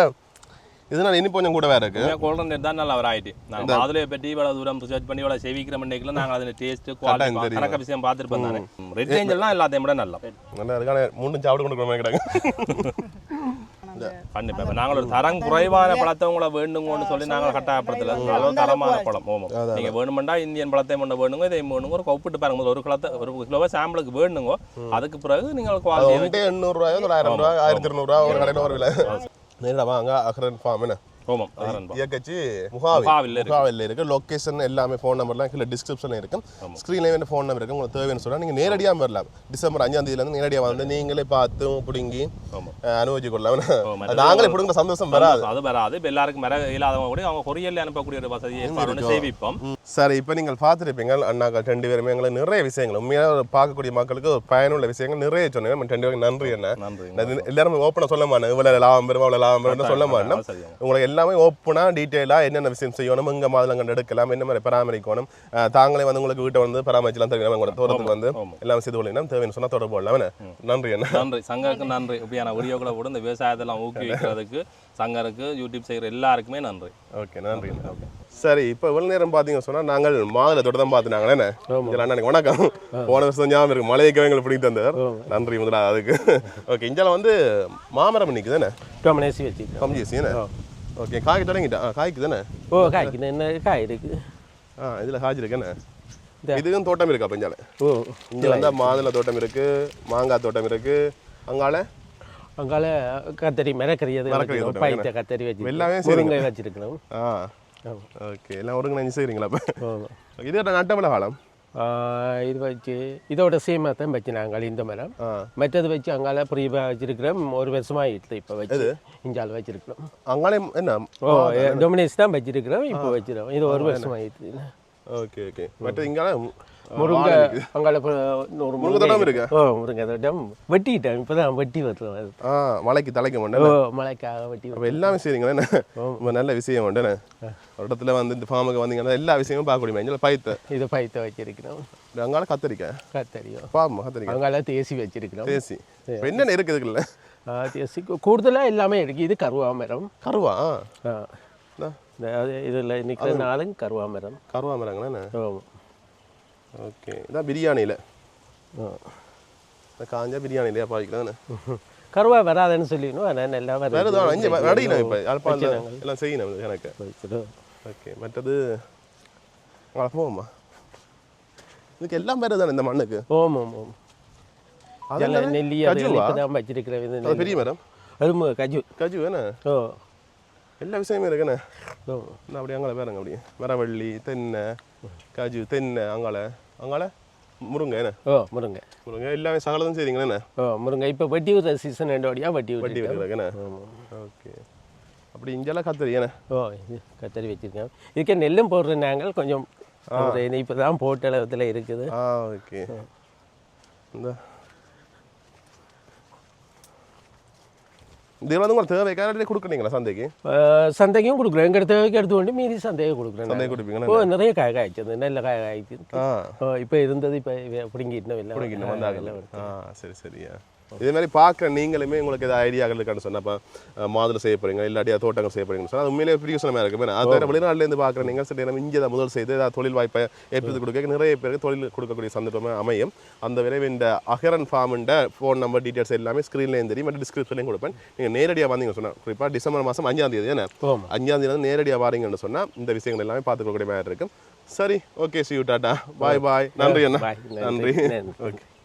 இதனால இனிப்பு கொஞ்சம் கூட வேற இருக்கு. கோல்டன் தான் நல்ல வெரைட்டி நாங்கள் மாதுளையை பற்றி இவ்வளோ தூரம் ரிசர்ச் பண்ணி இவ்வளோ செவிக்கிற மண்டைக்குள்ள நாங்கள் அதில் டேஸ்ட்டு கட்டாயம் குவாலிட்டி. கணக்க விஷயம் பார்த்துருப்போம் தானே ரெட் ஏஞ்சல்லாம் எல்லாத்தையும் விட நல்லா நல்லா இருக்கான மூண்டும் சாப்பிட மாதிரி கிடக்கு. கண்டிப்பா இப்ப நாங்கள் ஒரு தரம் குறைவான பழத்தை உங்களை வேண்டுங்கன்னு சொல்லி நாங்கள் கட்டாயப்படுத்தல. அளவு தரமான பழம். ஓமம் நீங்க வேணுமெண்டா இந்தியன் பழத்தை ஒன்று வேணுங்க இதை வேணுங்க ஒரு ஒப்பிட்டு பாருங்க. ஒரு கிலோத்தை ஒரு கிலோவை சாம்பிளுக்கு வேணுங்க. அதுக்கு பிறகு நீங்கள் குவாலிட்டி ஒன்றே எண்ணூறுரூவாயோ ஒரு ஆயிரம் ரூபாய் ஆயிரத்தி இருநூறுவா ஒரு கடையில் ஒரு விலை. நேரடா வாங்க அகரன் ஃபார்ம் என்ன அதான் இயக்கச்சி முகாவில். முகாவில் இருக்கு. லொகேஷன் எல்லாமே ஃபோன் நம்பர்லாம் கீழே டிஸ்கிரிப்ஷன் இருக்கும். ஸ்க்ரீன்லேயே ஃபோன் நம்பர் இருக்கு உங்களுக்கு தேவைன்னு சொன்னால் நீங்கள் நேரடியாக வரலாம். டிசம்பர் அஞ்சாம் தேதியிலேருந்து நேரடியாக வந்து நீங்களே பார்த்து பிடுங்கி அனுபவிச்சு கொள்ளலாம். நாங்களே பிடுங்குற சந்தோஷம் வராது. அது வராது. இப்போ எல்லாருக்கும் வர இல்லாதவங்க கூட அவங்க கொரியல்ல அனுப்பக்கூடிய ஒரு வசதி ஏற்பாடு செய்விப்போம் சரி இப்போ நீங்கள் பார்த்துருப்பீங்க. அண்ணாக்கள் ரெண்டு பேருமே எங்களை நிறைய விஷயங்கள் உண்மையாக பார்க்கக்கூடிய மக்களுக்கு ஒரு பயனுள்ள விஷயங்கள் நிறைய சொன்னீங்க. நம்ம ரெண்டு பேருக்கு நன்றி என்ன நன்றி எல்லாரும் ஓப்பனாக சொல்ல மாட்டேன். இவ்வளோ லாபம் பெறும் அவ்வளோ லாபம் பெறும் சொல்ல மாட்டேன். அது சரியா. எல்லாமே ஓப்பனாக டீட்டெயிலாக என்னென்ன விஷயம் செய்யணும் எங்கே மாதுளங்கள் எடுக்கலாம் என்ன மாதிரி பராமரிக்கணும் தாங்களே வந்து உங்களுக்கு வீட்டை வந்து பராமரிச்சலாம் தெரியும். உங்களோட தோட்டத்துக்கு வந்து. எல்லாம் செய்து கொள்ளலாம் தேவைன்னு சொன்னால் தொடர்பு கொள்ளலாம்? நன்றி என்ன? நன்றி. சங்கருக்கு நன்றி. இப்படியான வீடியோக்களை கூட இந்த விவசாயத்தெல்லாம் ஊக்குவிக்கிறதுக்கு சங்கருக்கு யூடியூப் செய்கிற எல்லாருக்குமே நன்றி. ஓகே நன்றி. சரி இப்போ இவ்வளோ நேரம் பார்த்தீங்க சொன்னால் நாங்கள் மாதுளை தோட்டம் தான் பார்த்துனாங்களே என்ன? வணக்கம். போன வருஷம் ஞாபகம் இருக்கு. மலையைக்கு எங்களுக்கு பிடிக்க தந்தார் நன்றி முதலா அதுக்கு. ஓகே இஞ்சால வந்து மாமரம் நிற்குது வச்சுக்கிறோம் கம்ஜிசி என்ன? ஓகே காய்க்கு தொடங்கிட்டா? காய்க்கு தானே? ஓ காய்க்கு. என்ன காய் இருக்கு? ஆ இதில் காய்ச்சி இருக்கு என்ன இந்த- இதுவும் தோட்டம் இருக்கா பெஞ்சால ஓ இங்கே வந்தால் மாதுளை தோட்டம் இருக்கு மாங்காய் தோட்டம் இருக்கு. அங்கால? அங்கால கத்தரி மிரக்கறி அது பைத்த கத்தரி எல்லாமே வச்சிருக்கோம் செய்றீங்க. முருங்கை வச்சிருக்கணும். ஆ. ஓகே எல்லாம் ஒருங்கிணைஞ்சு செய்கிறீங்களா அப்போ? ஆமா. இது நட்டமில்ல காலம் ஆ, இது வச்சு இதோட சேமாக தான் வச்சு நாங்கள் இந்த மரம். மற்றது வச்சு அங்கால பிரிவாக வச்சிருக்கிறோம். ஒரு வருஷமாக இருக்குது இப்போ வச்சு இஞ்சால் வச்சிருக்கிறோம். அங்காலே என்ன? ஓ டொமினேஸ் தான் வச்சிருக்கிறோம். இப்போ வச்சிருக்கோம் இது ஒரு வருஷமாக இருக்குது ஓகே ஓகே. மற்ற இங்கால முருங்கை அங்கால ஒரு முருங்கை இருக்கா? ஓ முருங்கை தோட்டம் வெட்டிட்டேன். இப்போ தான் வெட்டி வருது மலைக்கு தலைக்க ஓ மாட்டேன் மழைக்காக வெட்டி அப்போ எல்லாமே செய்றீங்களா நல்ல விஷயம் உண்டுண்ணே ஒரு இடத்துல வந்து இந்த ஃபார்முக்கு வந்தீங்கன்னா எல்லா விஷயமும் பார்க்க முடியுமா இங்கே பைத்த. இது பைத்த வச்சிருக்கிறோம். அங்கால கத்திரிக்காய் கத்தரியும். பாமா கத்திரிக்காய் அங்கால தேசி வச்சிருக்கிறோம். தேசி. என்னென்ன இருக்குதுக்குல்ல ஆ, தேசி. கூடுதலாக எல்லாமே இருக்கு. இது கருவா மரம். கருவா? ஆ. இதில் நிற்கிற நாளும் கருவா மரம். கருவா ஆமாம் ஓகே இதான் பிரியாணியில் காஞ்சா பிரியாணிலையா பாவிக்கலாம்ண்ணே கருவா வராதுன்னு சொல்லிடணும் நல்லா வேறு வருது இங்கே இப்போ யாழ்ப்பாணம் எல்லாம் செய்யணும் எனக்கு. ஓகே மற்றது அங்கே போவோம்மா இதுக்கு எல்லாம் பேர் தானே இந்த மண்ணுக்கு ஓம் ஓம் ஓம் அது இதெல்லாம் என்னது? நெல்லி அது கஜுவா? இப்போ தான் வச்சிருக்கிற இது அது பெரிய மரம் கஜு கஜு என்ன ஓ எல்லா விஷயமும் இருக்குண்ணே ஓ அப்படியே அங்கால வேறங்க அப்படியே மரவள்ளி தென்னை கஜு தென்னை அங்கால அங்கால முருங்கை என்ன? ஓ. முருங்கை. முருங்கை எல்லாமே சகலதும் செய்றீங்களா என்ன? ஓ முருங்கை. இப்போ வட்டி விடுற சீசன் ரெண்டோடியாக வட்டி வட்டி விட்டு வைக்கிறதுக்குண்ணே ஓகே. அப்படி இங்கெல்லாம் கத்திரி என்ன? ஓ இது கத்தரி வச்சிருக்கேன் இதுக்கே நெல்லும் போடுற நாங்கள். கொஞ்சம் இப்போ தான் போட்ட அளவுல இருக்குது. ஆ ஓகே. இந்த இது வந்து உங்களுக்கு தேவை கேரளே கொடுக்குறீங்களா சந்தைக்கு சந்தைக்கும் கொடுக்குறோம் எங்கள் தேவைக்கு எடுத்து கொண்டு மீதி சந்தையை கொடுக்குறேன் நான். கொடுப்பீங்களா ஓ நிறைய காய் காய்ச்சது நல்ல காய் காய்ச்சி இப்போ இருந்தது இப்போ பிடிங்கிட்டு இல்லை பிடிக்கணும் வந்தாங்க சரி சரியா இதே மாதிரி பார்க்குற நீங்களுமே உங்களுக்கு ஏதாவது ஐடியாக்கள் இருக்கான்னு சொன்னா இப்போ மாதுளை செய்ய போறீங்க இல்லாட்டியா தோட்டங்கள் செய்ய போறீங்கன்னு சொன்னா அது உண்மையிலே பிரியோசனமாக இருக்கு. அது வேறு வெளிநாட்டிலேருந்து பார்க்குற நீங்கள் சரி நம்ம இங்கே தான் முதல் செய்து ஏதாவது தொழில் வாய்ப்பை ஏற்படுத்தி கொடுக்க நிறைய பேருக்கு தொழில் கொடுக்கக்கூடிய சந்தர்ப்பமாக அமையும். அந்த இந்த அகரன் ஃபார்முண்ட ஃபோன் நம்பர் டீட்டெயில்ஸ் எல்லாமே ஸ்க்ரீன்லேயும் தெரியும். மற்றும் டிஸ்கிரிப்ஷன்லையும் கொடுப்பேன். நீங்கள் நேரடியாக வந்தீங்க சொன்னா குறிப்பாக டிசம்பர் மாதம் அஞ்சாம் தேதி ஆமா. அஞ்சாம் தேதி நேரடியாக வாரீங்கன்னு சொன்னால் இந்த விஷயங்கள் எல்லாமே பார்த்துக்கக்கூடிய மாதிரி இருக்கும். சரி okay see you tata bye bye நன்றி அண்ணா. நன்றி. ஓகே